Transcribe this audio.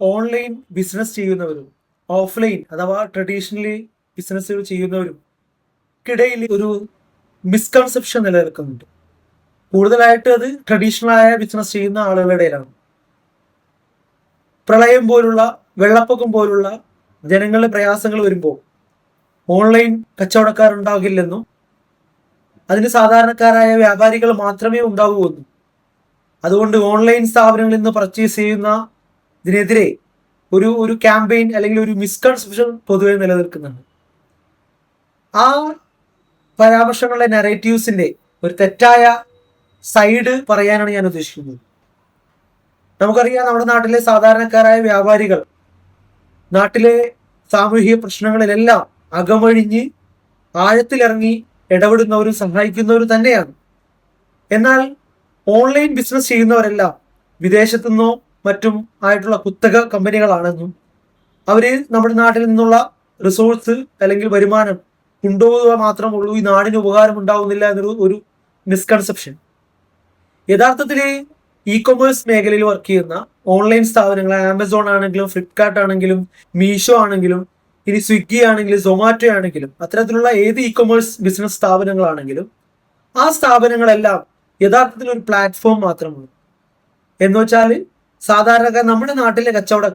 Online business ചെയ്യുന്നവരും offline അഥവാ traditionally ബിസിനസ്സുകൾ ചെയ്യുന്നവരും ക്കിടയിൽ ഒരു മിസ്കൺസെപ്ഷൻ നിലനിൽക്കുന്നുണ്ട്. കൂടുതലായിട്ട് അത് ട്രഡീഷണൽ ആയ ബിസിനസ് ചെയ്യുന്ന ആളുകളുടെ ഇടയിലാണ്. പ്രളയം പോലുള്ള വെള്ളപ്പൊക്കം പോലുള്ള ജനങ്ങളുടെ പ്രയാസങ്ങൾ വരുമ്പോൾ ഓൺലൈൻ കച്ചവടക്കാരുണ്ടാകില്ലെന്നും അതിന് സാധാരണക്കാരായ വ്യാപാരികൾ മാത്രമേ ഉണ്ടാവൂ എന്നും അതുകൊണ്ട് ഓൺലൈൻ സ്ഥാപനങ്ങളിൽ നിന്ന് പർച്ചേസ് ചെയ്യുന്ന ഇതിനെതിരെ ഒരു ഒരു ക്യാമ്പയിൻ അല്ലെങ്കിൽ ഒരു മിസ്കൺസെപ്ഷൻ പൊതുവെ നിലനിൽക്കുന്നുണ്ട്. ആ പരാമർശങ്ങളുടെ നെറേറ്റീവ്സിന്റെ ഒരു തെറ്റായ സൈഡ് പറയാനാണ് ഞാൻ ഉദ്ദേശിക്കുന്നത്. നമുക്കറിയാം നമ്മുടെ നാട്ടിലെ സാധാരണക്കാരായ വ്യാപാരികൾ നാട്ടിലെ സാമൂഹിക പ്രശ്നങ്ങളിലെല്ലാം അകമഴിഞ്ഞ് ആഴത്തിലിറങ്ങി ഇടപെടുന്നവരും സഹായിക്കുന്നവരും തന്നെയാണ്. എന്നാൽ ഓൺലൈൻ ബിസിനസ് ചെയ്യുന്നവരെല്ലാം വിദേശത്തു നിന്നോ മറ്റും ആയിട്ടുള്ള കുത്തക കമ്പനികളാണെന്നും അവർ നമ്മുടെ നാട്ടിൽ നിന്നുള്ള റിസോഴ്സ് അല്ലെങ്കിൽ വരുമാനം കൊണ്ടുപോകുക മാത്രമുള്ളൂ ഈ നാടിന് ഉപകാരം ഉണ്ടാവുന്നില്ല എന്നൊരു ഒരു മിസ്കൺസെപ്ഷൻ യഥാർത്ഥത്തിൽ ഇ കൊമേഴ്സ് മേഖലയിൽ വർക്ക് ചെയ്യുന്ന ഓൺലൈൻ സ്ഥാപനങ്ങൾ ആമസോൺ ആണെങ്കിലും ഫ്ലിപ്കാർട്ട് ആണെങ്കിലും മീഷോ ആണെങ്കിലും ഇനി സ്വിഗ്ഗി ആണെങ്കിലും സൊമാറ്റോ ആണെങ്കിലും അത്തരത്തിലുള്ള ഏത് ഇ കൊമേഴ്സ് ബിസിനസ് സ്ഥാപനങ്ങളാണെങ്കിലും ആ സ്ഥാപനങ്ങളെല്ലാം യഥാർത്ഥത്തിൽ ഒരു പ്ലാറ്റ്ഫോം മാത്രമാണ്. എന്ന് വെച്ചാൽ സാധാരണക്കാർ നമ്മുടെ നാട്ടിലെ കച്ചവട